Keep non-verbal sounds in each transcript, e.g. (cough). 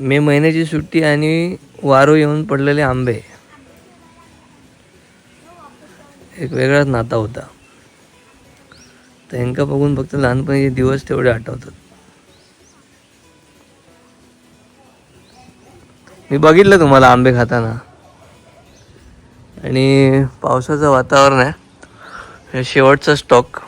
मे महिन्याची सुट्टी आणि वारो येऊन पडलेले आंबे. एक वेगळाच नाता होता. त्यांका बघून फक्त लहानपणीचे दिवस तेवढे आठवतात. मी बघितलं तुम्हाला आंबे खाताना. आणि पावसाचं वातावरण आहे. हे शेवटचा स्टॉक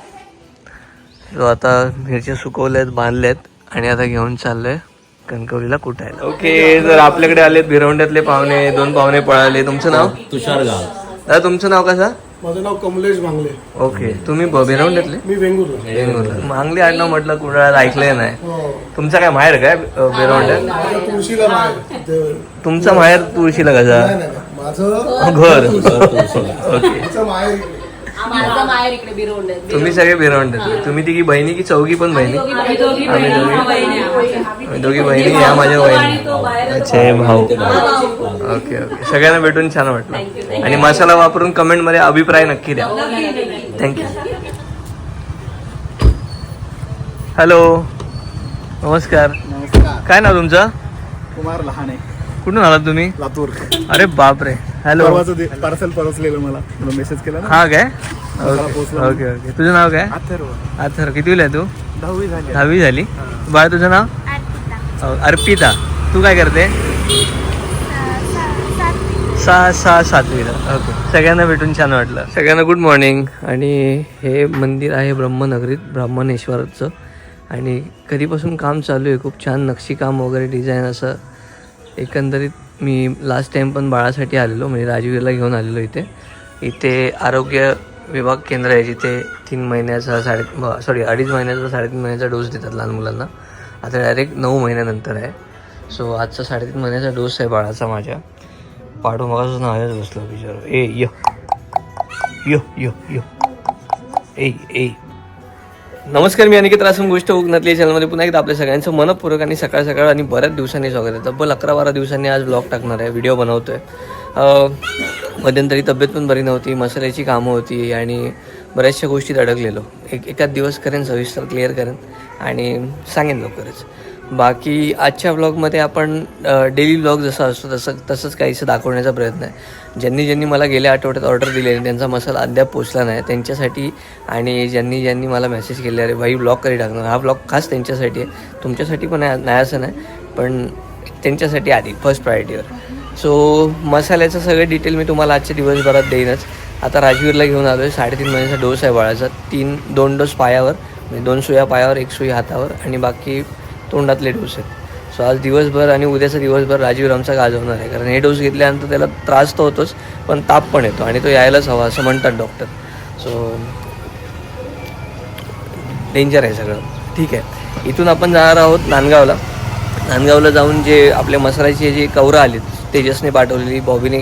जो आता मिरच्या सुकवल्या आहेत बांधल्या आहेत आणि आता घेऊन चाललं आहे कणकवलीला कुठायला ओके जर आपल्याकडे आलेत भिरवंड्यातले पाहुणे दोन पाहुणे पळाले तुमचं नाव? तुषार गाव. दादा तुमचं नाव कसं? माझं नाव कमलेश भांगले. ओके तुम्ही ब- भिरवंड्यातले? मी वेंगुर बेंगलोरला मांगली आडनाव म्हटलं कुडाळात ऐकलंय नाही. हो. तुमचं काय माहेर काय अ, भिरवंड्यात? तुळशीला माहेर. ते- तुमचा माहेर तुळशीला कसा? नाही नाही नाही. माझं घर. ओके. माझं माहेर. माझा माहेर इकडे बिरवंड्यात तुम्ही सगळे भिरवंड्यात तुम्ही तिघी बहिणी की चौघी पण बहिणी? आम्ही दोघी आम्ही बहिणी. आहोत. आम्ही दोघी बहिणी. या माझ्या बहिणी. अच्छा हे भाऊ. Okay okay. सगळ्यांना भेटून छान वाटलं. आणि मसाला वापरून कमेंटमध्ये अभिप्राय नक्की द्या. थँक्यू हॅलो नमस्कार. काय नाव तुमचं? कुमार लहान. आहे कुठून आलात तुम्ही? लातूर. अरे बापरे. हॅलो पार्सल पोहोचलेलं मला. तुला मेसेज केला ना? हा काय? ओके. ओके तुझं नाव काय? अथर्व आता कितीला आहे तू? दहावी झाली. दहावी झाली. बाळ तुझं नाव? अर्पिता. तू काय करते? सहा सहा सातवीला ओके सगळ्यांना भेटून छान वाटलं. सगळ्यांना गुड मॉर्निंग आणि हे मंदिर आहे ब्रह्मनगरीत ब्राह्मणेश्वरचं. आणि कधीपासून काम चालू आहे खूप छान नक्षीकाम वगैरे डिझाईन असं एकंदरीत मी लास्ट टाईम पण बाळासाठी आलेलो म्हणजे राजवीरला घेऊन आलेलो इथे. इथे आरोग्य विभाग केंद्र आहे जिथे तीन महिन्याचा साडे सॉरी अडीच महिन्याचा साडेतीन महिन्याचा डोस देतात लहान मुलांना. आता डायरेक्ट नऊ महिन्यानंतर आहे. सो आजचा साडेतीन महिन्याचा डोस आहे बाळाचा माझ्या. पाडू मगाच नावच बसलो बिचारो. ए य. यो यो यो. ए ए. नमस्कार मी अनिकेत रासम गोष्ट उगनातली चॅनलमध्ये पुन्हा एकदा आपल्या सगळ्यांचं मनपूर्वक आणि सकाळ सकाळ आणि बऱ्याच दिवसांनी स्वागत आहे. तब्बल अकरा बारा दिवसांनी आज ब्लॉग टाकणार आहे व्हिडिओ बनवतो आहे मध्यंतरी तब्येत पण बरी नव्हती मसाल्याची कामं होती आणि बऱ्याचशा गोष्टीत अडकलेलो. एक एकाच दिवस करेन सविस्तर क्लिअर करेन आणि सांगेन लवकरच. बाकी आजच्या व्लॉगमध्ये आपण डेली व्लॉग जसा असतो तसं तसंच काहीसं दाखवण्याचा प्रयत्न आहे. ज्यांनी ज्यांनी मला गेल्या आठवड्यात ऑर्डर दिली त्यांचा मसाला अद्याप पोचला नाही त्यांच्यासाठी आणि ज्यांनी ज्यांनी मला मेसेज केले अरे भाई ब्लॉग कधी टाकणार? हा ब्लॉग खास त्यांच्यासाठी आहे. तुमच्यासाठी पण आहे नाही असं नाही पण त्यांच्यासाठी आधी फर्स्ट प्रायोरिटीवर सो मसाल्याचं सगळं डिटेल मी तुम्हाला आजच्या दिवसभरात देईनच. आता राजवीरला घेऊन आलो आहे साडेतीन महिन्याचा डोस आहे बाळाचा. तीन दोन डोस पायावर म्हणजे दोन सुया पायावर एक सुई हातावर आणि बाकी तोंडातले डोस आहेत. सो आज दिवसभर आणि उद्याचा दिवसभर राजीव आमचा गाजवणार आहे. कारण हे डोस घेतल्यानंतर त्याला त्रास तर होतोच पण ताप पण येतो आणि तो यायलाच हवा असं म्हणतात डॉक्टर सो डेंजर आहे सगळं. ठीक आहे. इथून आपण जाणार आहोत नांदगावला. नांदगावला जाऊन जे आपल्या मसराचे जे कवरं आलीत तेजसने पाठवलेली बॉबीने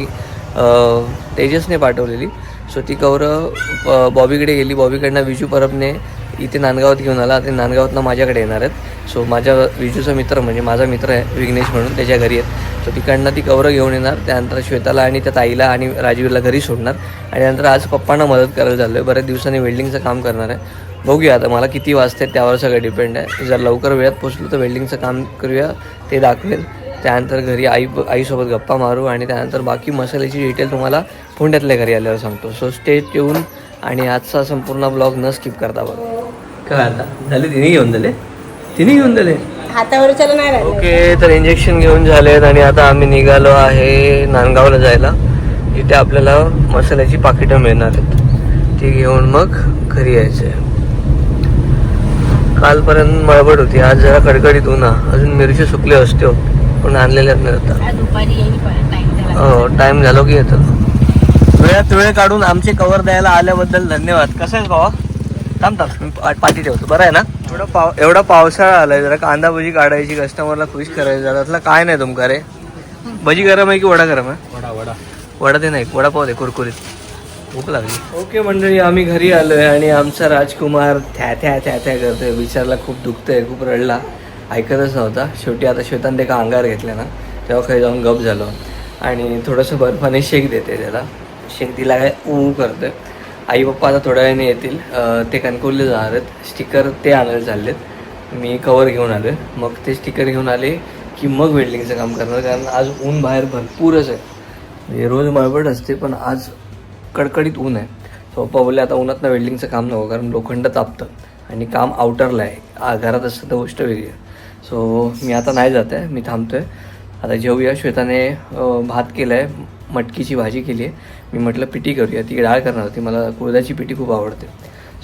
तेजसने पाठवलेली. सो ती कवरं बॉबीकडे गेली. बॉबीकडनं विजू परबने इथे नांदगावात घेऊन आला. ते नांदगावातनं माझ्याकडे येणार आहेत. सो माझ्या विजूचा मित्र म्हणजे माझा मित्र आहे विघ्नेश म्हणून. त्याच्या घरी आहेत. सो तिकडनं ती कवरं घेऊन येणार. त्यानंतर श्वेताला आणि त्या ताईला आणि राजवीरला घरी सोडणार. आणि नंतर आज पप्पांना मदत करायला चाललो आहे बऱ्याच दिवसांनी वेल्डिंगचं काम करणार आहे. बघूया आता मला किती वाजते त्यावर सगळं डिपेंड आहे. जर लवकर वेळात पोचलो तर वेल्डिंगचं काम करूया ते दाखवेल. त्यानंतर घरी आई आईसोबत गप्पा मारू आणि त्यानंतर बाकी मसाल्याची डिटेल तुम्हाला पुण्यातल्या घरी आल्यावर सांगतो. सो स्टेज येऊन आणि आजचा संपूर्ण ब्लॉग न स्किप करता बघा. काय आता. झाले तिने घेऊन दिले तिने घेऊन नाही राहिलं ओके तर इंजेक्शन घेऊन झालेत आणि आता आम्ही निघालो आहे नांदगावला जायला. जिथे आपल्याला मसाल्याची पाकिटं मिळणार आहेत. ती घेऊन मग घरी यायचं आहे कालपर्यंत मळबड होती. आज जरा कडकडीत उन्हा. अजून मिरची सुकले असते. हो. पण आणलेल्याच नाही आता दुपारी येईल परत टाइम हो टाइम झालो की येतो. वेळात वेळ काढून आमचे कवर द्यायला आल्याबद्दल धन्यवाद. कसं आहे भावा? थांब थांब. मी पा- पाठी ठेवतो. बरं आहे ना? एवढा पाव एवढा पावसाळा आलाय जरा कांदा भजी काढायची कस्टमरला खुश करायची जरा त्यातलं काय नाही तुमका रे? भजी गरम आहे की वडा गरम आहे? वडा वडा. वडा ते नाही वडापाव दे कुरकुरीत. भूक लागली. ओके मंडळी आम्ही घरी आलोय आणि आमचा राजकुमार थ्या थ्या थ्या थ्या करतोय. विचारला खूप दुखतंय खूप रडला. ऐकतच नव्हता. शेवटी आता श्वेतान ते का अंगार घेतला ना तेव्हा खाली जाऊन गप झालो. आणि थोडंसं बर्फाने शेक देते त्याला. शेक दिला काय? ऊ करतोय. आई पप्पा आता थोड्या वेळाने येतील. ते कणकवले जाणार आहेत. स्टिकर ते आणायला चाललेत. मी कवर घेऊन आलो मग ते स्टिकर घेऊन आले की मग वेल्डिंगचं काम करणार. कारण आज ऊन बाहेर भरपूरच आहे. म्हणजे रोज मळबट असते पण आज कडकडीत ऊन आहे. सो पप्पा बोलले आता उन्हातनं वेल्डिंगचं काम नको कारण लोखंड तापतं आणि काम आउटरला आहे. घरात असतं तर गोष्ट वेगळी आहे. सो मी आता नाही जात आहे. मी थांबतो आहे आता जेवूया. श्वेताने भात केला आहे मटकीची भाजी केली आहे मी म्हटलं पिटी करूया. ती डाळ करणार होती. मला कुळदाची पिठी खूप आवडते.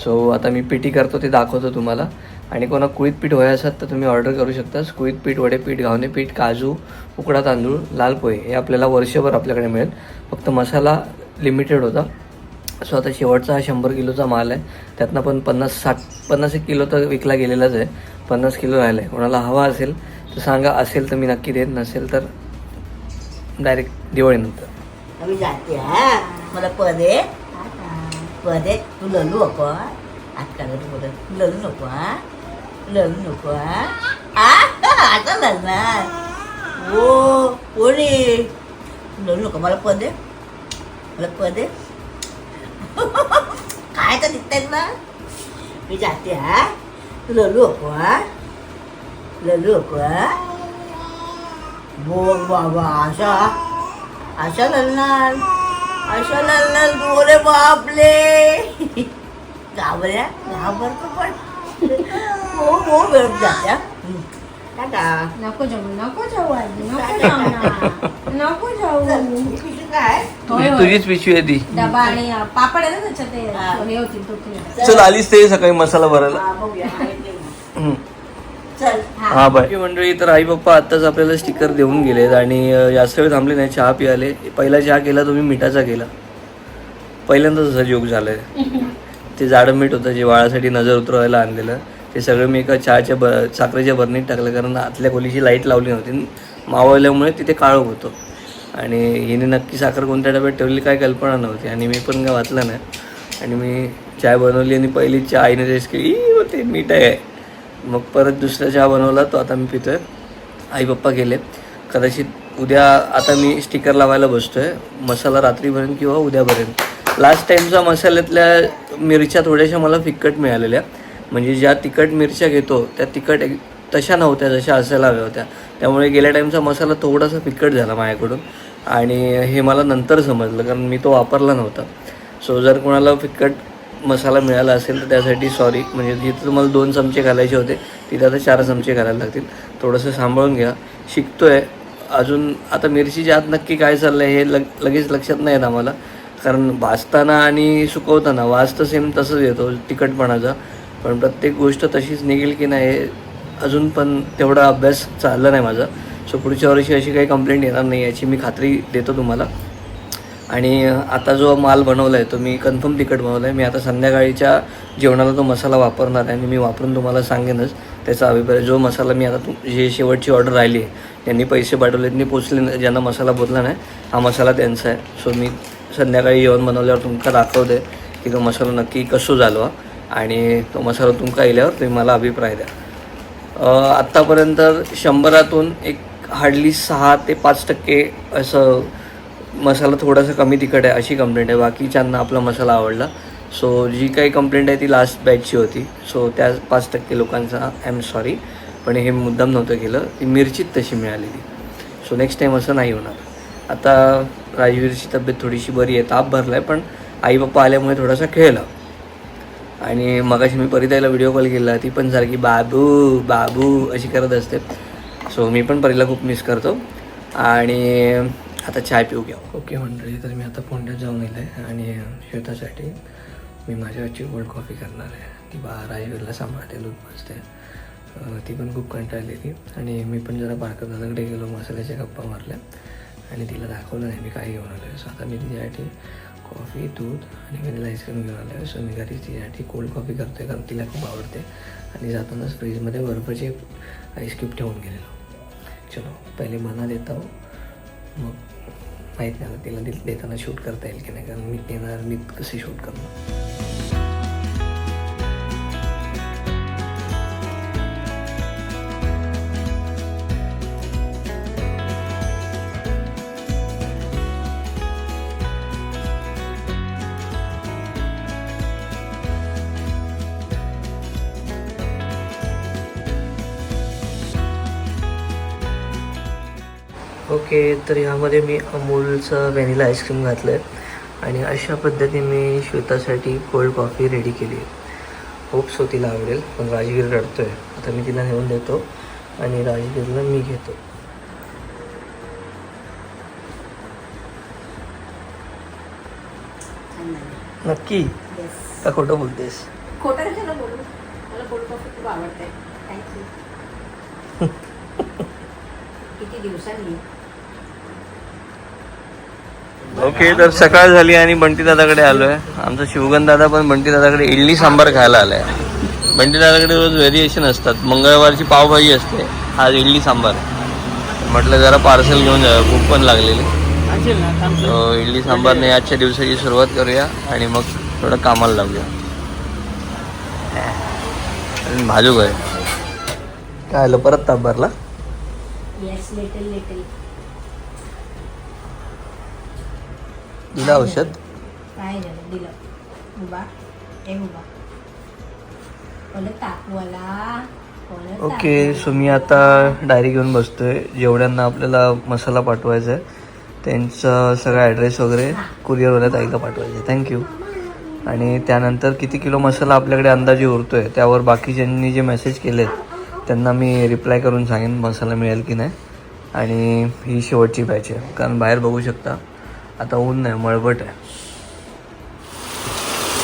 सो आता मी पिटी करतो ते दाखवतो तुम्हाला. आणि कोणा कुळीत पीठ वय असतात तर तुम्ही ऑर्डर करू शकता कुळीत पीठ वडे पीठ घावणे पीठ काजू उकडा तांदूळ लाल पोहे हे आपल्याला वर्षभर आपल्याकडे मिळेल. फक्त मसाला लिमिटेड होता. सो आता शेवटचा हा शंभर किलोचा माल आहे. त्यातनं पण पन्नास साठ पन्नास एक किलो तर विकला गेलेलाच आहे. पन्नास किलो राहिला आहे कोणाला हवा असेल तर सांगा. असेल तर मी नक्की देत नसेल तर डायरेक्ट दिवाळीनंतर. मी जाते हा मला पदे पदे तू ललू नको हा? बोलत तू ललू नको हा ललू नको हा आ, आता लढणार ओ कोणी ललू नको मला पदे मला पदे काय तर दिसतंय ना मी जाते हा तू ललू नको हा ललू नको हा बोल बाबा अशा अशा लढणार अशा लढणार गोरे बापले. घाबऱ्या घाबरतो पण. हो हो वेळ जात्या. टाटा. नको जाऊ नको जाऊ आजी नको जाऊ ना. नको जाऊ. काय? होय, होय. तुझीच पिशवी आहे ती. डबा आणि अं, पापड आहे ना त्याच्यात ते हा. हे होतील तो चल आलीच ते सकाळी मसाला भरायला. हा, बघूया. हम्म. हा. बाय. मंडळी तर आई पप्पा आत्ताच आपल्याला स्टिकर देऊन गेलेत आणि जास्त वेळ थांबले नाही चहा पियाले. पहिला चहा केला तुम्ही मिठाचा केला. पहिल्यांदाच असा जोक झालाय. (laughs) ते जाडं मीठ होतं जे वाळासाठी नजर उतरवायला आणलेलं. ते सगळं मी एका चहाच्या ब साखरेच्या बरणीत टाकलं कारण आतल्या खोलीची लाइट लावली नव्हती. मावळल्यामुळे तिथे काळोख होतो. आणि हिने नक्की साखर कोणत्या डब्यात ठेवली काय कल्पना नव्हती. आणि मी पण काय वाचलं नाही. आणि मी चाय बनवली आणि पहिली चहा आईने टेस्ट केली "ई, मग ते मीठ आहे. मग परत दुसरा चहा बनवला तो आता मी पितोय. आई पप्पा गेले. कदाचित उद्या आता मी स्टिकर लावायला बसतोय. मसाला रात्रीपर्यंत किंवा उद्यापर्यंत. लास्ट टाईमचा मसाल्यातल्या मिरच्या थोड्याशा मला फिक्कट मिळालेल्या. म्हणजे ज्या तिखट मिरच्या घेतो त्या तिखट एक तशा नव्हत्या जशा असायला हव्या होत्या. त्यामुळे गेल्या टाईमचा मसाला थोडासा फिक्कट झाला माझ्याकडून. आणि हे मला नंतर समजलं कारण मी तो वापरला नव्हता. सो जर कोणाला फिक्कट मसाला मिळाला असेल तर त्यासाठी सॉरी म्हणजे जिथं तुम्हाला दोन चमचे घालायचे होते तिथं आता चार चमचे घालायला लागतील. थोडंसं सांभाळून घ्या. शिकतो आहे अजून आता मिरचीच्या आत नक्की काय चाललं आहे हे लग लगेच लक्षात नाही येत आम्हाला. कारण भाजताना आणि सुकवताना वास तर सेम तसंच येतो तिखटपणाचा. पण प्रत्येक गोष्ट तशीच निघेल की नाही अजून पण तेवढा अभ्यास चालला नाही माझा. सो पुढच्या वर्षी अशी काही कंप्लेंट येणार नाही याची मी खात्री देतो तुम्हाला. आणि आता जो माल बनवला आहे तो मी कन्फर्म तिखट बनवला आहे मी आता संध्याकाळीच्या जेवणाला तो मसाला वापरणार आहे आणि मी वापरून तुम्हाला सांगेनच त्याचा अभिप्राय. जो मसाला मी आता तुम जे शेवटची ऑर्डर राहिली आहे यांनी पैसे पाठवले त्यांनी पोचले नाही, ज्यांना मसाला बोलला नाही हा मसाला त्यांचा आहे. सो मी संध्याकाळी जेवण बनवल्यावर तुमका दाखवते की तो मसाला नक्की कसो झालो. आणि तो मसाला तुमका येल्यावर तुम्ही मला अभिप्राय द्या. आत्तापर्यंत शंभरातून एक हार्डली सहा ते पाच टक्के असं मसाला थोडासा कमी तिखट आहे अशी कंप्लेंट आहे. बाकीच्यांना आपला मसाला आवडला. सो जी काही कंप्लेंट आहे ती लास्ट बॅचची होती. सो त्या पाच टक्के लोकांचा आय एम सॉरी पण हे मुद्दाम नव्हतं केलं. ती मिरचीत तशी मिळालेली. सो नेक्स्ट टाईम असं नाही होणार. आता राजवीरची तब्येत थोडीशी बरी आहे. ताप भरला आहे पण आई पप्पा आल्यामुळे थोडासा खेळला. आणि मगाशी मी परिताईला व्हिडिओ कॉल केला. ती पण सारखी बाबू बाबू अशी करत असते. सो मी पण परीला खूप मिस करतो. आणि आता चाय पिऊ घ्या. ओके मंडळी तर मी आता पोंड्यात जाऊन येईल आहे आणि श्वेतासाठी मी माझ्या ओल्ड कोल्ड कॉफी करणार आहे. ती बा राजवीरला सांभाळते दूध बसते ती पण खूप कंटाळलेली आणि मी पण जरा बारकं दादाकडे गेलो मसाल्याच्या गप्पा मारल्या. आणि तिला दाखवलं नाही मी काय घेऊन आलो आहे सो आता मी तिच्यासाठी कॉफी दूध आणि व्हॅनिला आईस्क्रीम घेऊन आलो आहे सो मी घरी तिच्यासाठी कोल्ड कॉफी करतो आहे कारण तिला खूप आवडते. आणि जातानाच फ्रीजमध्ये बर्फाचे आईस्क्यूब ठेवून गेलेलो. चलो पहिले मना देता मग माहीत नाही आता तिला देताना शूट करता येईल की नाही? कारण मी देणार मी कसे शूट करणार. ओके तर ह्यामध्ये मी अमूलचं व्हॅनिला आईस्क्रीम घातलं आहे आणि अशा पद्धतीने मी श्वेतासाठी कोल्ड कॉफी रेडी केली आहे. होप्स हो तिला आवडेल पण राजगीर रडतोय. आता मी तिला नेऊन देतो आणि राजगीरला मी घेतो. नक्की? का खोटं बोलतेस? खोटं कशाला बोलू. मला कोल्ड कॉफी खूप आवडते थँक्यू (laughs) किती दिवसांनी? ओके तर सकाळ झाली आणि बंटी दादाकडे आहे आमचा शिवगन दादा पण बंटी दादाकडे इडली सांबार खायला आलाय. बंटी दादाकडे रोज व्हेरिएशन असतात. मंगळवारची पावभाजी असते. आज इडली सांबार. म्हटलं जरा पार्सल घेऊन जा भूक पण लागलेली. इडली सांबारने आजच्या दिवसाची सुरुवात करूया आणि मग थोडं कामाला लागूया आणि भाजू काय काय आलं? परत ताप भरला? दिला औषध? काय झालं? दिलं. उभा. हे तापवाला ओके सो मी आता डायरी घेऊन बसतोय. जेवढ्यांना आपल्याला मसाला पाठवायचा आहे त्यांचा सगळा ॲड्रेस वगैरे कुरिअरवाल्या ताईला पाठवायचं आहे थँक्यू आणि त्यानंतर किती किलो मसाला आपल्याकडे अंदाजे उरतोय त्यावर बाकीच्यांनी जे मेसेज केलेत त्यांना मी रिप्लाय करून सांगेन मसाला मिळेल की नाही. आणि ही शेवटची बॅच आहे. कारण बाहेर बघू शकता. आता ऊन नाही मळबट आहे.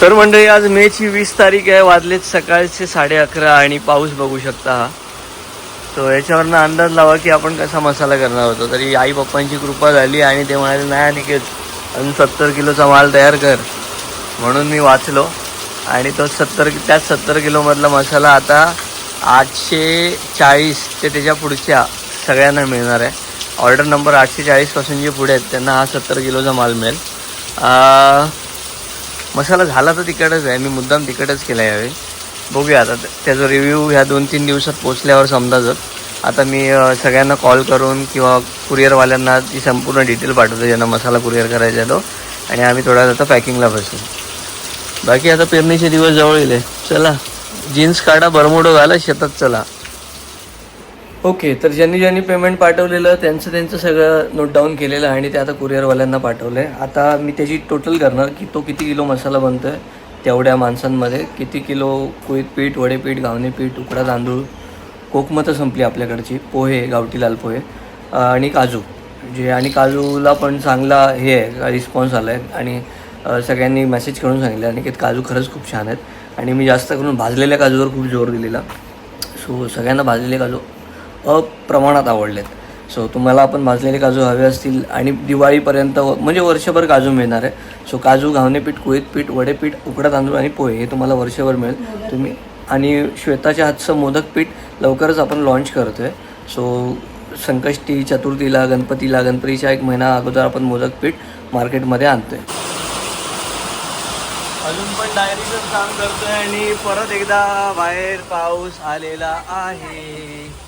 तर मंडळी आज मेची वीस तारीख आहे वाजलेत सकाळचे साडे अकरा आणि पाऊस बघू शकता हा. तो याच्यावरनं अंदाज लावा की आपण कसा मसाला करणार होतो. तरी आई पप्पांची कृपा झाली आणि ते म्हणाले नाही अनिकेत अजून सत्तर किलोचा माल तयार कर. म्हणून मी वाचलो आणि तो सत्तर त्याच सत्तर किलोमधला मसाला आता आठशे चाळीस ते त्याच्या पुढच्या सगळ्यांना मिळणार आहे. ऑर्डर नंबर आठशे चाळीसपासून जे पुढे आहेत त्यांना हा सत्तर किलोचा माल मिळेल. मसाला झाला तर तिकडच आहे मी मुद्दाम तिकडच केला यावेळी. बघूया आता त्याचा रिव्ह्यू ह्या दोन तीन दिवसात पोचल्यावर जर. आता मी सगळ्यांना कॉल करून किंवा कुरिअरवाल्यांना ती संपूर्ण डिटेल पाठवतो ज्यांना मसाला कुरिअर करायचा आहे तो. आणि आम्ही थोड्या आता पॅकिंगला बसू. बाकी आता पेरणीचे दिवस जवळ येले चला जीन्स काढा बरमोडो घाला शेतात चला. ओके तर ज्यांनी ज्यांनी पेमेंट पाठवलेलं त्यांचं त्यांचं सगळं नोट डाऊन केलेलं आहे आणि ते आता कुरिअरवाल्यांना पाठवलं आहे आता मी त्याची टोटल करणार की तो किती किलो मसाला बनतो आहे तेवढ्या माणसांमध्ये. किती किलो कुळीत पीठ वडेपीठ गावणे पीठ उकडा तांदूळ कोकमतं संपली आपल्याकडची. पोहे गावठी लाल पोहे आणि काजू. जे आणि काजूला पण चांगला हे आहे रिस्पॉन्स आला आहे आणि सगळ्यांनी मेसेज करून सांगितलं. आणि की काजू खरंच खूप छान आहेत. आणि मी जास्त करून भाजलेल्या काजूवर खूप जोर दिलेला. सो सगळ्यांना भाजलेले काजू अप्रमाणात आवडलेत. सो तुम्हाला आपण भाजलेले काजू हवे असतील आणि दिवाळीपर्यंत व- म्हणजे वर्षभर काजू मिळणार आहे. सो काजू घावणे पीठ कुळीत पीठ वडेपीठ उकडा तांदूळ आणि पोहे हे तुम्हाला वर्षभर मिळेल. तुम्ही आणि श्वेताच्या हातचं मोदक पीठ लवकरच आपण लॉन्च करतो आहे सो संकष्टी चतुर्थीला गणपतीला गणपतीच्या एक महिना अगोदर आपण मोदक पीठ मार्केटमध्ये आणतोय. अजून पण डायरीचं काम करतोय आणि परत एकदा बाहेर पाऊस आलेला आहे.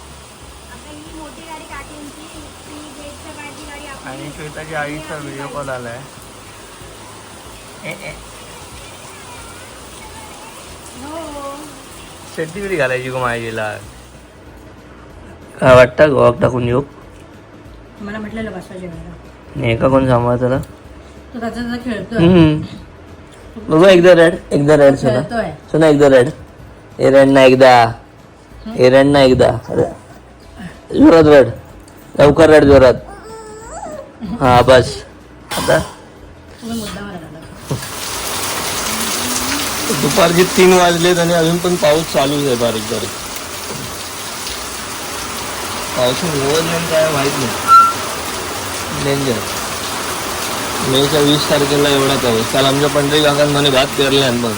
आणि श्वेताची आईचा व्हिडिओ कॉल आलाय. शेट्टी कधी घालायची गो माझीला काय वाटतं? गोवाक टाकून येऊ मला म्हटलेलं बसवा जेवायला. नाही का कोण सांभाळतं तो त्याचा खेळतोय. बघू एकदा रेड एकदा रेड सुना. सुना एकदा रेड ए रेड ना एकदा. ए रेड ना एकदा. जोरात रेड लवकर रेड जोरात. हा बस. आता? दुपारचे तीन वाजलेत आणि अजून पण पाऊस चालूच आहे बारीक बारीक. पाऊस होत काय माहीत नाही. डेंजर मेच्या वीस तारखेला एवढा पाऊस. काल आमच्या पंढरी काकांमध्ये भात पेरले पण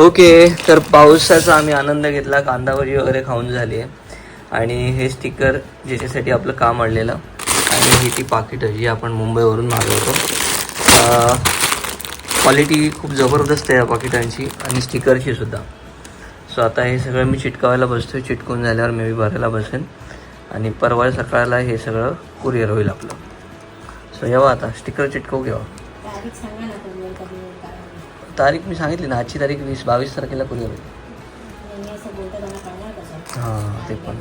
ओके तर पावसाचा आम्ही आनंद घेतला. कांदाभजी वगैरे खाऊन झाली आहे. आणि हे स्टिकर ज्याच्यासाठी आपलं काम आणलेलं. आणि ही ती पाकिटं जी आपण मुंबईवरून मागवतो. क्वालिटी खूप जबरदस्त आहे या पाकिटांची आणि स्टिकरची सुद्धा. सो आता हे सगळं मी चिटकावायला बसतो चिटकून झाल्यावर मी भरायला बसेन. आणि परवा सकाळला हे सगळं कुरिअर होईल आपलं. सो येवा आता. स्टिकर चिटकवू घ्यावा तारीख मी सांगितली ना आजची तारीख वीस बावीस तारखेला कुरिअर होईल? हां ते पण.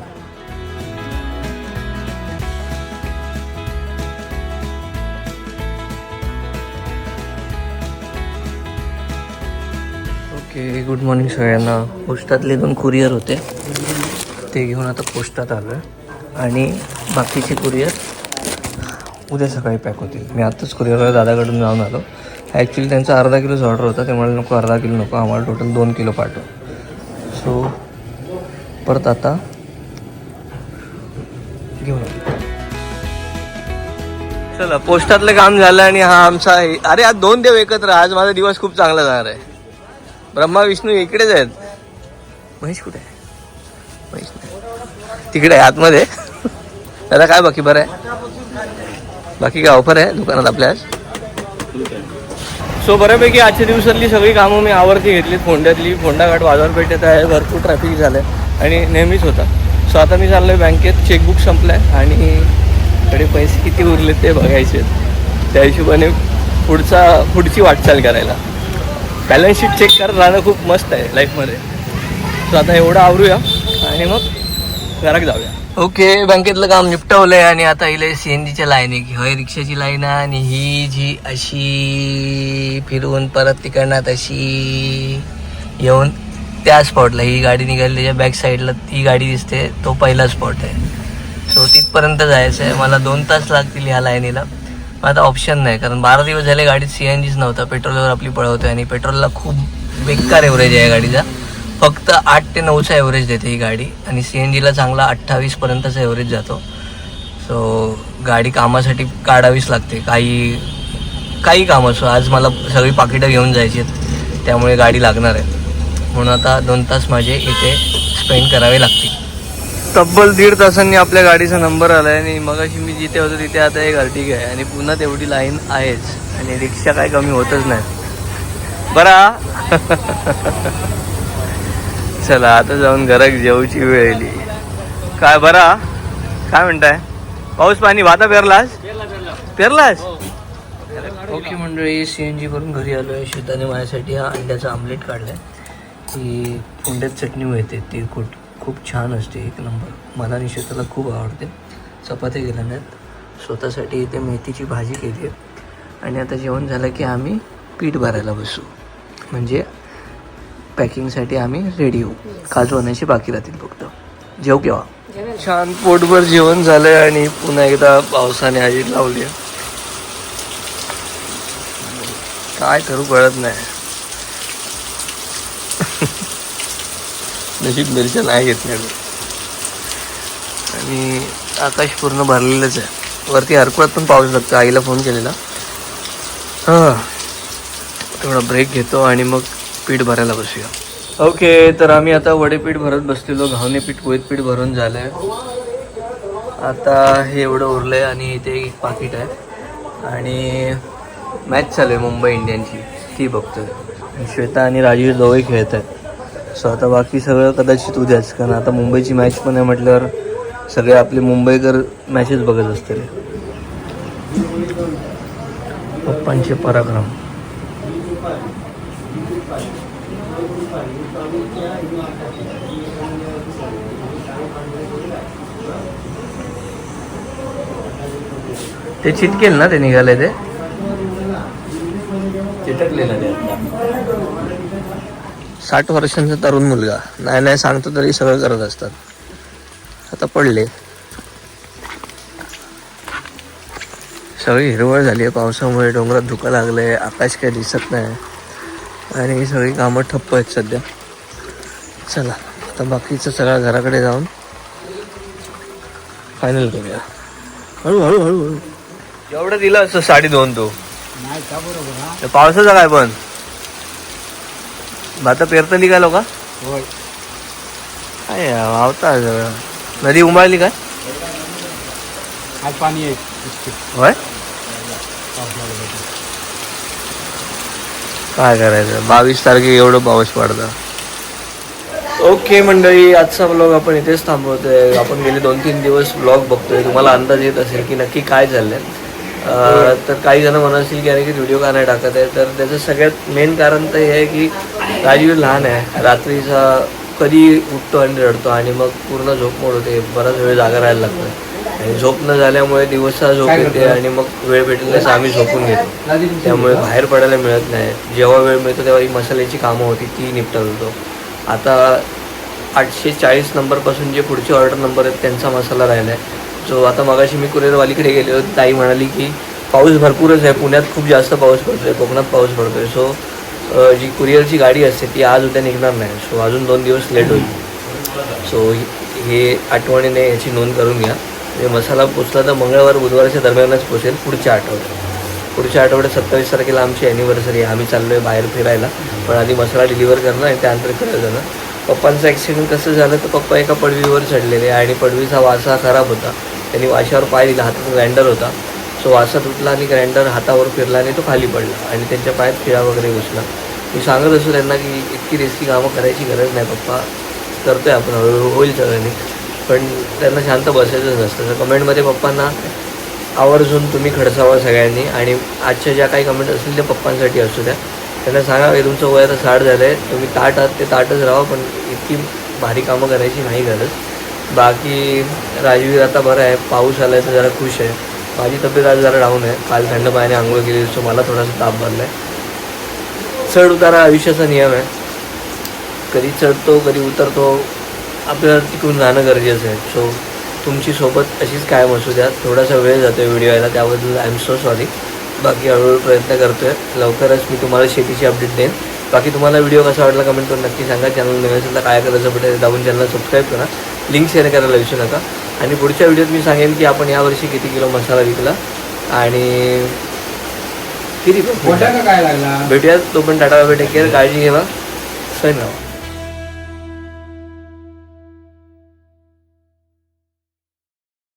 ओके गुड मॉर्निंग सगळ्यांना. पोस्टातले दोन कुरिअर होते. ते घेऊन आता पोस्टात आलो आहे आणि बाकीचे कुरिअर उद्या सकाळी पॅक होतील. मी आत्ताच कुरिअरला दादाकडून जाऊन आलो. ॲक्च्युली त्यांचा अर्धा किलोच ऑर्डर होता. ते म्हणाले नको अर्धा किलो नको. आम्हाला टोटल दोन किलो पाठव. सो परत आता घेऊन चला पोस्टातलं काम झालं आणि हा आमचा अरे आज दोन देव एकत्र. आज माझा दिवस खूप चांगला जाणार आहे. ब्रह्मा विष्णू इकडेच आहेत. महेश कुठे आहे? महेश नाही. तिकडे आहे आतमध्ये. दादा काय बाकी बरं आहे? बाकी काय ऑफर आहे दुकानात आपल्या आज. सो बऱ्यापैकी आजच्या दिवसातली सगळी कामं मी आवर्ती घेतली फोंड्यातली फोंडाघाट बाजारपेठेत आहे भरपूर ट्रॅफिक झालं आहे आणि नेहमीच होता. सो आता मी चाललो आहे बँकेत चेकबुक संपलं आहे आणि कडे पैसे किती उरले ते बघायचे. त्या हिशोबाने पुढचा पुढची वाटचाल करायला. बॅलन्स शीट चेक करत राहणं खूप मस्त आहे लाईफमध्ये सो आता एवढं आवरूया आणि मग घरात जाऊया. ओके बँकेतलं काम निपटवलंय आणि आता इले सी एन जीच्या लाईन आहे की होय रिक्षाची लाईन आहे आणि ही जी अशी फिरवून परत तिकडनं तशी येऊन त्या स्पॉटला ही गाडी निघाली त्याच्या बॅक साईडला ती गाडी दिसते तो पहिला स्पॉट आहे. सो तिथपर्यंत जायचं आहे मला दोन तास लागतील ह्या लाईनीला पण आता ऑप्शन नाही कारण बारा दिवस झाले गाडीत सी एन जीच नव्हता. पेट्रोलवर आपली पळवते आणि पेट्रोलला खूप बेकार एव्हरेज आहे या गाडीचा. फक्त आठ ते नऊचा ॲव्हरेज देते ही गाडी. आणि सी एन जीला चांगला अठ्ठावीसपर्यंतचा ॲव्हरेज जातो. सो गाडी कामासाठी काढावीच लागते. काही काही काम असो आज मला सगळी पाकिटं घेऊन जायची आहेत. त्यामुळे गाडी लागणार आहे. म्हणून आता दोन तास माझे इथे स्पेंड करावे लागतील. तब्बल दीड तासांनी आपल्या गाडीचा नंबर आला आहे आणि मगाशी मी जिथे होतो तिथे आता एक अर्टिगा आहे आणि पुन्हा तेवढी लाईन आहेच. आणि रिक्षा काय कमी होतच नाही. बरा? (laughs) चला आता जाऊन घरात जेवची वेळ आली. काय बरा? काय म्हणताय? पाऊस पाणी वादा पेरलास? पेरलास? ओके मंडळी सी एन जी करून घरी आलो आहे शेताने माझ्यासाठी हा अंड्याचा आमलेट काढलाय. ही कोंड्यात चटणी मिळते. ती खूप छान असते. एक नंबर. मला आणि शेताला खूप आवडते. चपात्या गेल्या नाहीत. स्वतःसाठी इथे मेथीची भाजी केली आहे. आणि आता जेवण झालं की आम्ही पीठ भरायला बसू. म्हणजे पॅकिंगसाठी आम्ही रेडी होऊ काजू आणायची बाकी राहतील फक्त. जेव केव्हा? छान पोटभर जेवण झालंय आणि पुन्हा एकदा पावसाने हजेरी लावली आहे. काय करू कळत नाही. (laughs) नशीब मिरच्या नाही घेत नाही आणि आकाश पूर्ण भरलेलंच आहे. वरती हरकुळात पण पाऊस लागतो आईला फोन केलेला. हां. थोडा ब्रेक घेतो आणि मग पीठ भरायला बसूया. ओके तर आम्ही आता वडेपीठ भरत बसलेलो घावणे पीठ पोळीत पीठ भरून झालंय. आता हे एवढं उरलंय आणि इथे एक पाकिट आहे. आणि मॅच चालू आहे मुंबई इंडियनची ती बघतोय. श्वेता आणि राजीव दोघे खेळत आहेत. सो आता बाकी सगळं कदाचित उद्याच कारण आता मुंबईची मॅच पण आहे म्हटल्यावर सगळे आपले मुंबईकर मॅचेस बघत असतील. पप्पांचे पराक्रम. ते चिटकेल ना ते निघाले ते? चिटकलेलं ते साठ वर्षांचा तरुण मुलगा. नाही नाही सांगतो तरी सगळं करत असतात. आता पडले. सगळी हिरवळ झाली आहे. पावसामुळे डोंगरात धुकं लागलंय. आकाश काही दिसत नाही. आणि ही सगळी कामं ठप्प आहेत सध्या. चला आता बाकीचं सगळं घराकडे जाऊन फायनल करूया. हळू हळू हळू हळू. एवढं दिलं असतं साडी दोन तू. पावसाचं काय पण? भाता पेरतली काय लोक काय वावता सगळं नदी उमाळली काय आज पाणी आहे? होय? काय करायचं? बावीस तारखे एवढं पाऊस पडतं. ओके मंडळी आजचा ब्लॉग आपण इथेच थांबवतोय. आपण गेले दोन तीन दिवस ब्लॉग बघतोय. तुम्हाला अंदाज येत असेल की नक्की काय चाललंय. तर काही जण म्हणतील की अरे की व्हिडिओ का नाही टाकत आहे? तर त्याचं सगळ्यात मेन कारण तर हे आहे की राजीव लहान आहे. रात्रीचा कधी उठतो आणि रडतो आणि मग पूर्ण झोप मोड होते. बराच वेळ जागा राहायला लागतो आणि झोप न झाल्यामुळे दिवसा झोप येते? आणि मग वेळ भेटेल तसं आम्ही झोपून घेतो. त्यामुळे बाहेर पडायला मिळत नाही. जेव्हा वेळ मिळतो तेव्हा ही मसाल्याची कामं होती ती निपटत होतो आता आठशे चाळीस नंबरपासून जे पुढचे ऑर्डर नंबर आहेत त्यांचा मसाला राहिला आहे जो आता मगाशी मी कुरिअरवालीकडे गेले होते ताई म्हणाली की पाऊस भरपूरच आहे. पुण्यात खूप जास्त पाऊस पडतो आहे कोकणात पाऊस पडतो आहे सो जी कुरिअरची गाडी असते ती आज उद्या निघणार नाही. सो अजून दोन दिवस लेट होईल. सो हे आठवणीने याची नोंद करून घ्या. म्हणजे मसाला पोचला तर मंगळवार बुधवारच्या दरम्यानच पोचेल पुढच्या आठवड्यात. पुढच्या आठवड्यात सत्तावीस तारखेला आमची ॲनिव्हर्सरी आहे. आम्ही चाललो आहे बाहेर फिरायला. पण आधी मसाला डिलिव्हर करणं आणि त्यानंतर फिरायला जाणं. पप्पांचं ॲक्सिडेंट कसं झालं तर पप्पा एका पडवीवर चढलेले आणि पडवीचा वासा खराब होता. त्यांनी वाशावर पाय दिला. हातात ग्राइंडर होता. सो वासा तुटला आणि ग्राइंडर हातावर फिरला आणि तो खाली पडला आणि त्यांच्या पायात खिळा वगैरे घुसला. मी सांगत असतो त्यांना की इतकी रिस्की कामं करायची गरज नाही पप्पा. करतोय आपण. हळूहळू होईल सगळ्यांनी पण त्यांना शांत बसायचं नसतं. तर कमेंटमध्ये पप्पांना आवर्जून तुम्ही खडसावा सगळ्यांनी आणि आजच्या ज्या काही कमेंट असतील त्या पप्पांसाठी असू द्या. त्यांना सांगा की तुमचं वय आता साठ झालं आहे तुम्ही ताट आहात ते ताटच राहा पण इतकी भारी कामं करायची नाही गरज. बाकी राजवीर आता बरं आहे पाऊस आला आहे तर जरा खुश आहे. माझी तब्येत आज जरा डाऊन आहे. काल थंड पाण्याने आंघोळ केली सो मला थोडासा ताप भरला आहे चढ उतारा आयुष्याचा नियम आहे. कधी चढतो कधी उतरतो आपल्याला तिकडून जाणं गरजेचं आहे. सो तुमची सोबत अशीच कायम असू द्या. थोडासा वेळ जातो आहे व्हिडिओ यायला त्याबद्दल आय एम सो सॉरी बाकी हळूहळू प्रयत्न करतो आहे लवकरच मी तुम्हाला शेतीची अपडेट देईन. बाकी तुम्हाला व्हिडिओ कसा वाटला कमेंट करून नक्की सांगा. चॅनल नवीन असेल तर काय करायचं बटन दाबून चॅनल सबस्क्राईब करा. लिंक शेअर करायला विसरू नका. आणि पुढच्या व्हिडिओत मी सांगेन की आपण यावर्षी किती किलो मसाला विकला आणि किती भेटूयात. तो पण टाटा टेक केअर काळजी घेवा. सैन राहा